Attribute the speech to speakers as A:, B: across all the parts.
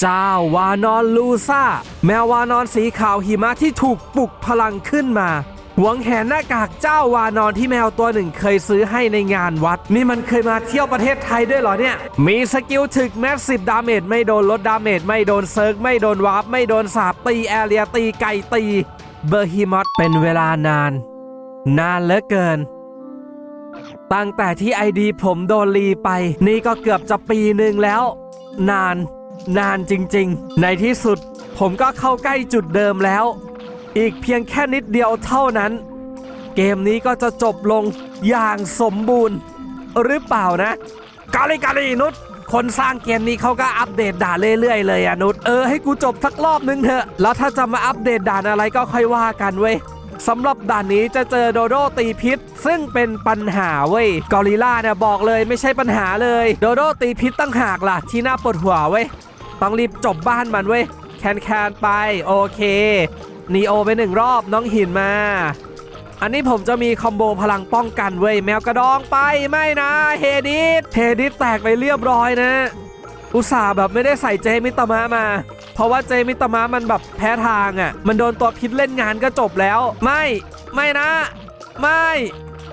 A: เจ้าวานอนลูซ่า แมววานอนสีขาวหิมะที่ถูกปลุกพลังขึ้นมาหวงแหนหน้ากากเจ้าวานอนที่แมวตัวหนึ่งเคยซื้อให้ในงานวัด นี่มันเคยมาเที่ยวประเทศไทยด้วยเหรอเนี่ย มีสกิลถึกแมสสิบดาเมจไม่โดนลดดาเมจไม่โดนเซิร์กไม่โดนวาร์ปไม่โดนสาบตีแอเรียตีไก่ตีเบอร์ฮิมอตเป็นเวลานาน นานเหลือเกิน ตั้งแต่ที่ไอดีผมโดนรีไป นี่ก็เกือบจะปีหนึ่งแล้ว นาน นานจริงๆ ในที่สุดผมก็เข้าใกล้จุดเดิมแล้ว อีกเพียงแค่นิดเดียวเท่านั้น เกมนี้ก็จะจบลงอย่างสมบูรณ์ หรือเปล่านะกาลิกาลีนุชคนสร้างเกมนี้เขาก็อัปเดตด่านเรื่อยๆเลยอะนุชเออให้กูจบสักรอบนึงเถอะ แล้วถ้าจะมาอัปเดตด่านอะไรก็ค่อยว่ากันเว้ยสำหรับด่านนี้จะเจอโดโดตีพิษ ซึ่งเป็นปัญหาเว้ยกอริล่าเนี่ยบอกเลยไม่ใช่ปัญหาเลย โดโดตีพิษตั้งหากล่ะที่น่าปวดหัวเว้ย ต้องรีบจบบ้านมันเว้ยแคนแคนไปโอเคนีโอไปหนึ่งรอบน้องหินมา อันนี้ผมจะมีคอมโบพลังป้องกันเว้ยแมวกระดองไปไม่นะเฮดิสเฮดิสแตกไปเรียบร้อยนะ อุตส่าห์แบบไม่ได้ใส่เจมิตามะมา เพราะว่าเจมิตามะมันแบบแพ้ทางอะ่ะ มันโดนตัวพิษเล่นงานก็จบแล้ว ไม่ไม่นะ ไม่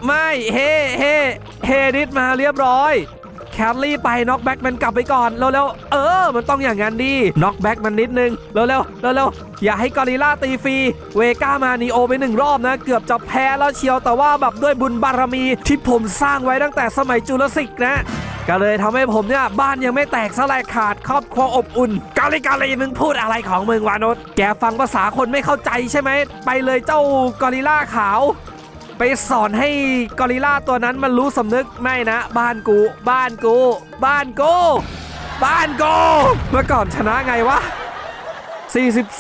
A: ไม่เฮเฮเฮดิสมาเรียบร้อย แคลรี่ไปน็อกแบ็กมันกลับไปก่อนเร็วๆเออ มันต้องอย่างนั้นดีน็อกแบ็กมันนิดนึงเร็วๆเร็วๆอย่าให้กอริลล่าตีฟรีเวก้ามานีโอไปหนึ่งรอบนะ เกือบจะแพ้แล้วเชียวแต่ว่าแบบด้วยบุญบารมีที่ผมสร้างไว้ตั้งแต่สมัยจุลศิกนะก็เลยทำให้ผมเนี่ยบ้านยังไม่แตกสลายขาดครอบครัวอบอุ่น กาลิกาลีมึงพูดอะไรของมึงวานุษแกฟังภาษาคนไม่เข้าใจใช่ไหม ไปเลยเจ้ากอริลล่าขาว ไปสอนให้กอริลล่าตัวนั้นมันรู้สำนึกไม่นะ บ้านกู บ้านกู บ้านกู บ้านกูเมื่อก่อนชนะไงวะ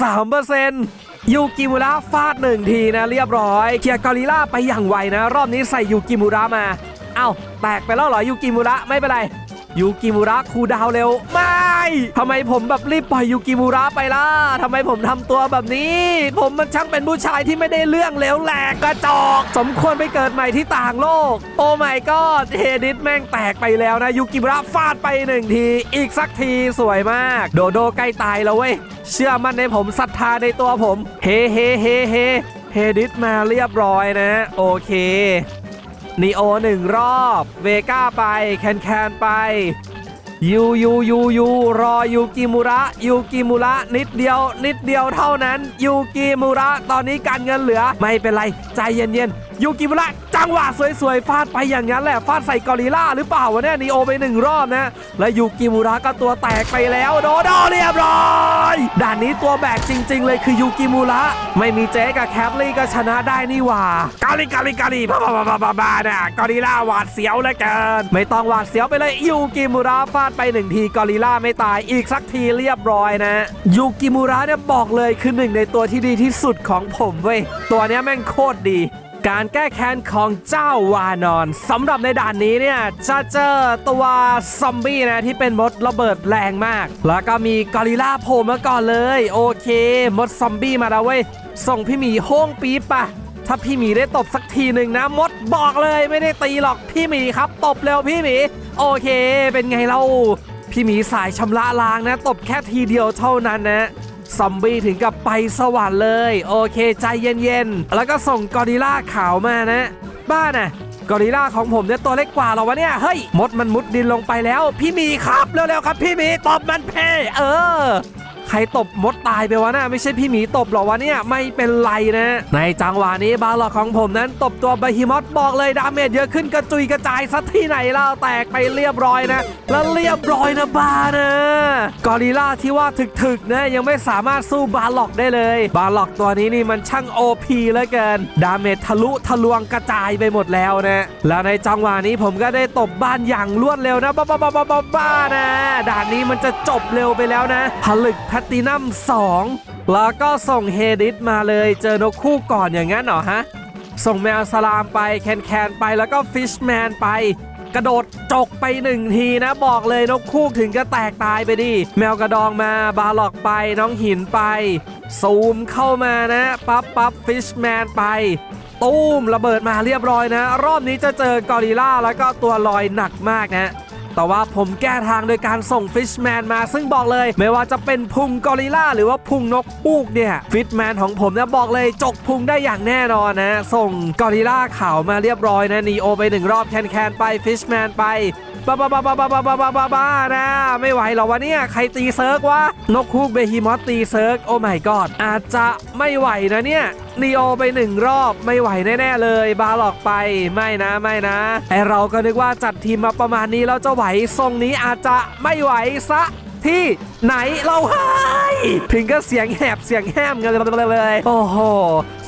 A: 43%ยูกิมุระฟาดหนึ่งทีนะเรียบร้อย เคลียร์กอริลล่าไปอย่างไวนะ รอบนี้ใส่ยูกิมุระมา เอ้าแตกไปแล้วเหรอยูกิมุระไม่เป็นไร ยูกิมุระคูดาวเร็ว ไม่ทำไมผมแบบรีบปล่อยยูกิมุระไปล่ะทำไมผมทำตัวแบบนี้ ผมมันช่างเป็นผู้ชายที่ไม่ได้เรื่องเลวแหลกกระจอก สมควรไปเกิดใหม่ที่ต่างโลก โอ้ my god เฮดิสแม่งแตกไปแล้วนะยูกิมุระฟาดไปหนึ่งที อีกสักทีสวยมาก โดโดใกล้ตายแล้วเว้ย เชื่อมั่นในผมศรัทธาในตัวผม เฮเฮเฮเฮเฮดิสมาเรียบร้อยนะ โอเค นีโอหนึ่งรอบ เวก้าไป แคนแคนไป ยูยูยูยูรอยูกิมุระยูกิมุระนิดเดียว นิดเดียวเท่านั้นยูกิมุระตอนนี้การเงินเหลือ ไม่เป็นไร ใจเย็นๆยูกิมุระจังหวะสวยๆฟาดไปอย่างนั้นแหละฟาดใส่กอริล่าหรือเปล่าวะเนี่ยนีโอไปหนึ่งรอบนะและยูกิมุระก็ตัวแตกไปแล้วโดโดเรียบร้อยด่านนี้ตัวแบกจริง ๆ เลยคือยูกิมุระไม่มีเจ๊กับแคปลี่ก็ชนะได้นี่หว่ากาลิกาลิกาลิบ้าบ้าบ้าบ้าบ้าเนี่ยกอริล่าหวาดเสียวเหลือเกินไม่ต้องหวาดเสียวไปเลยยูกิมุระฟาดไปหนึ่งทีกอริลล่าไม่ตายอีกสักทีเรียบร้อยนะยูกิมุระเนี่ยบอกเลยคือหนึ่งในตัวที่ดีที่สุดของผมเว้ยตัวเนี้ยแม่งโคตรดี การแก้แค้นของเจ้าวานอนสำหรับในด่านนี้เนี่ยจะเจอตัวซอมบี้นะที่เป็นมดระเบิดแรงมาก แล้วก็มีกอริลล่าโผล่มาก่อนเลย โอเค มดซอมบี้มาแล้วเว้ยส่งพี่หมีโห้งปี๊บปะถ้าพี่หมีได้ตบสักทีหนึ่งนะ มดบอกเลยไม่ได้ตีหรอกพี่หมีครับตบเร็วพี่หมี โอเค เป็นไงเราพี่หมีสายชำระล้างนะ ตบแค่ทีเดียวเท่านั้นนะ ซอมบี้ถึงกับไปสวรรค์เลย โอเคใจเย็นๆ แล้วก็ส่งกอริล่าขาวมานะ บ้าน่ะกอริล่าของผมเนี่ยตัวเล็กกว่าเหรอวะเนี่ย เฮ้ย มดมันมุดดินลงไปแล้ว พี่มีครับ เร็วๆครับพี่มีตบมันเพ่เออ ใครตบมดตายไปวะน่ะไม่ใช่พี่หมีตบหรอวะเนี่ยไม่เป็นไรนะ ในจังหวะนี้บาลอกของผมนั้นตบตัวบาฮิมอสบอกเลยดาเมจเยอะขึ้นกระจุยกระจายสักที่ไหนเล่าแตกไปเรียบร้อยนะ แล้วเรียบร้อยนะบานะกอริล่าที่ว่าถึกๆนะยังไม่สามารถสู้บาล็อกได้เลย บาล็อกตัวนี้นี่มันช่างโอพีเหลือเกิน ดาเมจทะลุทะลวงกระจายไปหมดแล้วนะแล้วในจังหวะนี้ผมก็ได้ตบบ้านอย่างรวดเร็วนะบ้าบ้าบ้าบ้าบ้าบ้านะด่านนี้มันจะจบเร็วไปแล้วนะผลึกแพตตินัม2 แล้วก็ส่งเฮดิสมาเลยเจอนกคู่ก่อนอย่างนั้นเหรอฮะ ส่งแมวสลามไปแคนแคนไปแล้วก็ฟิชแมนไป กระโดดจกไปหนึ่งทีนะบอกเลยนกคูกถึงก็แตกตายไปดิ แมวกระดองมาบาล็อกไปน้องหินไป ซูมเข้ามานะ ปั๊บปั๊บฟิชแมนไปตู้มระเบิดมาเรียบร้อยนะ รอบนี้จะเจอกอริล่าแล้วก็ตัวลอยหนักมากนะ แต่ว่าผมแก้ทางโดยการส่งฟิชแมนมา ซึ่งบอกเลย ไม่ว่าจะเป็นพุงกอริลลาหรือว่าพุงนกฮูกเนี่ยฟิชแมนของผมเนี่ยบอกเลยจกพุงได้อย่างแน่นอนนะ ส่งกอริลลาขาวมาเรียบร้อยนะนีโอไปหนึ่งรอบแคนแคนไปฟิชแมนไป บ้าบ้าบ้าบ้าบ้าบ้าบ้าบ้าบ้าบ้านะ ไม่ไหวหรอวะเนี่ย ใครตีเซิร์กวะ นกคูกเบฮีมอสตีเซิร์กโอ้ my god อาจจะไม่ไหวนะเนี่ยนีโอไปหนึ่งรอบไม่ไหวแน่ๆเลย บาหลอกไปไม่นะไม่นะไอเราก็นึกว่าจัดทีมมาประมาณนี้แล้วจะไหวทรงนี้อาจจะไม่ไหวซะที่ไหนเราให้ถึงก็เสียงแหบเสียงแหมกันเลย โอ้โห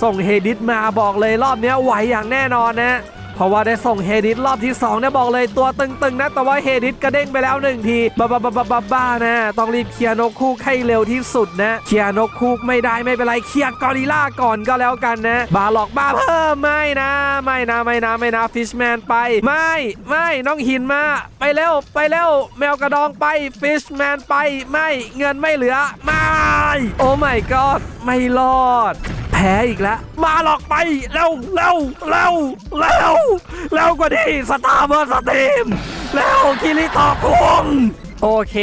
A: ส่งเฮดิสมาบอกเลยรอบนี้ไหวอย่างแน่นอนนะ เพราะว่าได้ส่งเฮดิสรอบที่2เนี่ยบอกเลยตัวตึงๆนะแต่ว่าเฮดิสกระเด้งไปแล้วหนึ่งทีบ้าบ้าบ้าบ้าบ้านะต้องรีบเคลียร์นกคูกให้เร็วที่สุดนะเคลียร์นกคูกไม่ได้ไม่เป็นไรเคลียร์กอริล่าก่อนก็แล้วกันนะบาหลอกบ้าเพิ่มไม่นะไม่นะไม่นะไม่นะฟิชแมนไป ไม่ไม่น้องหินมาไปเร็วไปเร็วแมวกระดองไปฟิชแมนไปไม่เงินไม่เหลือไม่โอ้ my god ไม่รอด พ้อีกแล้ว มาหลอกไปเร็วเร็วเร็วเร็วเร็วกว่านี้สตาร์เบอร์สตรีมเร็วกิริตอคุงโอเค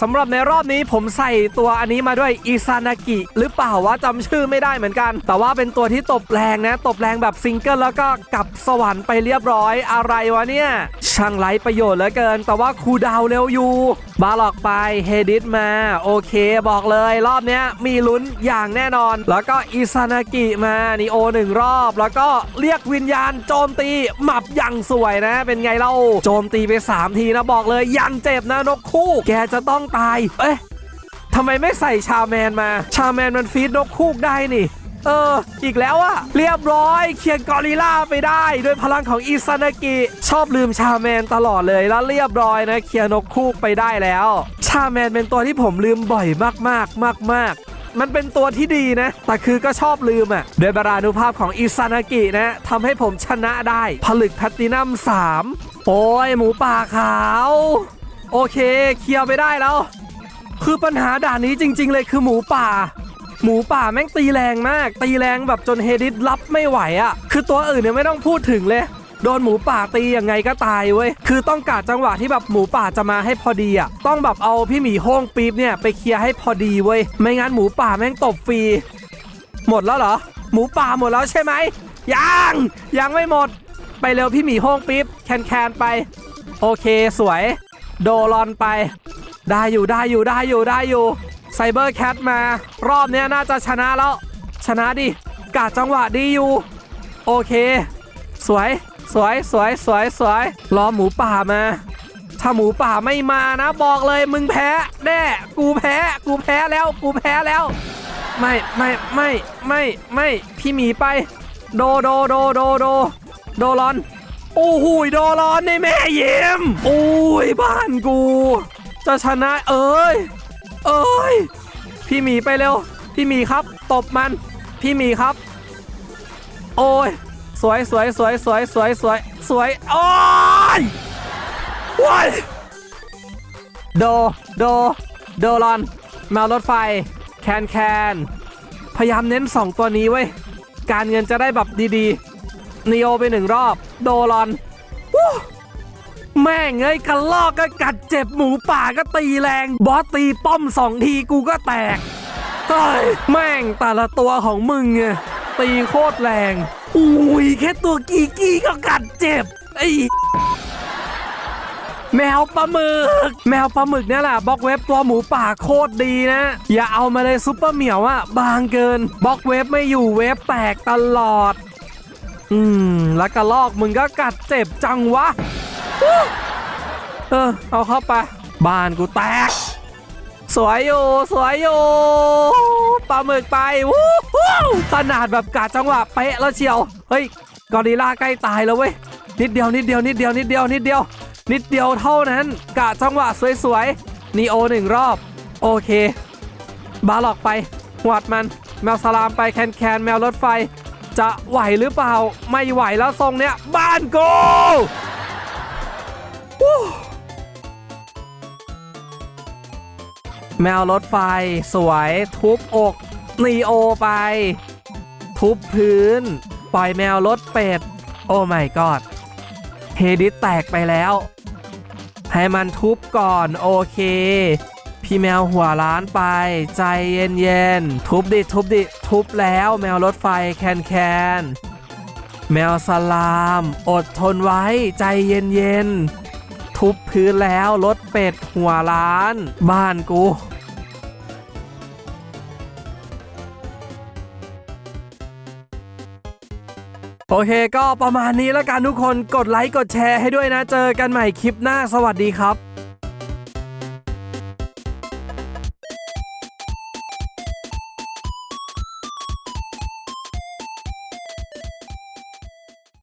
A: สำหรับในรอบนี้ผมใส่ตัวอันนี้มาด้วยอิซานากิหรือเปล่าวะจำชื่อไม่ได้เหมือนกัน แต่ว่าเป็นตัวที่ตบแรงนะ ตบแรงแบบซิงเกิลแล้วก็กลับสวรรค์ไปเรียบร้อยอะไรวะเนี่ย ช่างไร้ประโยชน์เหลือเกิน แต่ว่าครูดาวเร็วอยู่ บาหลอกไปเฮดิสมา โอเคบอกเลยรอบนี้มีลุ้นอย่างแน่นอน แล้วก็อิซานากิมานิโอหนึ่งรอบ แล้วก็เรียกวิญญาณโจมตีหมับอย่างสวยนะ เป็นไงเล่าโจมตีไป 3 ทีนะบอกเลยยังเจ็บนะนกคู่ แกจะต้องตาย เอ๊ะทำไมไม่ใส่ชาแมนมา ชาแมนมันฟีดนกคูกได้นี่ เออ อีกแล้วอะเรียบร้อย เคียร์กอริล่าไปได้ ด้วยพลังของอิซานากิ ชอบลืมชาแมนตลอดเลยแล้วเรียบร้อยนะ เคียร์นกคูกไปได้แล้ว ชาแมนเป็นตัวที่ผมลืมบ่อยมากๆ มาก ๆมันเป็นตัวที่ดีนะ แต่คือก็ชอบลืมอะโดยบารานุภาพของอิซานากินะทำให้ผมชนะได้ ผลึกแพลตตินัม 3 โอ้ย หมูป่าขาว โอเค เคลียร์ไปได้แล้ว คือปัญหาด่านนี้จริง ๆ เลยคือหมูป่า หมูป่าแม่งตีแรงมาก ตีแรงแบบจนเฮดิสรับไม่ไหวอะ่ะ คือตัวอื่นเนี่ยไม่ต้องพูดถึงเลย โดนหมูป่าตียังไงก็ตายเว้ย คือต้องการจังหวะที่แบบหมูป่าจะมาให้พอดีอะ่ะ ต้องแบบเอาพี่หมีโฮ้งปี๊บเนี่ยไปเคลียร์ให้พอดีเว้ย ไม่งั้นหมูป่าแม่งตบฟรี หมดแล้วเหรอ หมูป่าหมดแล้วใช่ไหม ยัง ยังไม่หมด ไปเร็วพี่หมีโฮ้งปี๊บแคนแคนไป โอเคสวย โดรอนไป ได้อยู่ได้อยู่ได้อยู่ได้อยู่ ซเบอร์แคทมารอบนี้น่าจะชนะแล้ว ชนะดิกาดจังหวะดีอยู่ โอเค สวยสวยสวยสวยสวยรอหมูป่ามา ถ้าหมูป่าไม่มานะ บอกเลยมึงแพ้แน่กูแพ้ กูแพ้แล้ว กูแพ้แล้ว ไม่ไม่ไม่ไม่ไม่พี่หมีไป โดโดโดโดโดโดรอนโอ้โหยโดรอนในแม่เยี่ยมโอ้ยบ้านกู จะชนะเอ้ย เอ้ยพี่หมีไปเร็ว พี่หมีครับ ตบมัน พี่หมีครับ โอ้ย สวยสวยสวยสวยสวยสวยสวยโอ้ยว้ายโด โด โดรอน มารถไฟ แคนแคน พยายามเน้น 2 ตัวนี้เว้ยการเงินจะได้แบบดีๆนีโอไปหนึ่งรอบ โดรอนวู้ แม่งเอ้ยกระลอกก็กัดเจ็บหมูป่าก็ตีแรง บอสตีป้อมสองทีกูก็แตกเฮ้ยแม่งแต่ละตัวของมึงไงตีโคตรแรง อุ้ยแค่ตัวกีกี้ก็กัดเจ็บไอ้แมวปลาหมึก แมวปลาหมึกเนี่ยแหละบล็อกเว็บตัวหมูป่าโคตรดีนะ อย่าเอามาเลยซุปเปอร์เหมียวอะบางเกินบล็อกเว็บไม่อยู่เว็บแตกตลอด อืม แล้วกระลอกมึงก็กัดเจ็บจังวะ เออเอาเข้าไป บ้านกูแตก สวยอยู่สวยอยู่ปลาหมึกไปวู้ฮู้ขนาดแบบกาดจังหวะเป๊ะแล้วเชียว เฮ้ยกอริล่าใกล้ตายแล้วเว้ย นิดเดียวนิดเดียวนิดเดียวนิดเดียวนิดเดียว นิดเดียวเท่านั้นกาดจังหวะสวยๆนีโอหนึ่งรอบ โอเค บาหลอกไปหวดมัน แมวสลามไปแคนแคนแมวรถไฟ จะไหวหรือเปล่า ไม่ไหวแล้วทรงเนี้ย บ้านกู แมวรถไฟ สวย ทุบอกนีโอไป ทุบพื้น ปล่อยแมวรถเป็ด โอ้ไม่กอดเฮดิสแตกไปแล้ว ให้มันทุบก่อนโอเค พี่แมวหัวล้านไป ใจเย็นๆทุบดิทุบดิทุบแล้วแมวรถไฟแคนแคนแมวสลาม อดทนไว้ใจเย็นๆทุบพื้นแล้วรถเป็ดหัวล้าน บ้านกู โอเคก็ประมาณนี้แล้วกันทุกคนกดไลค์กดแชร์ให้ด้วยนะ เจอกันใหม่คลิปหน้าสวัสดีครับ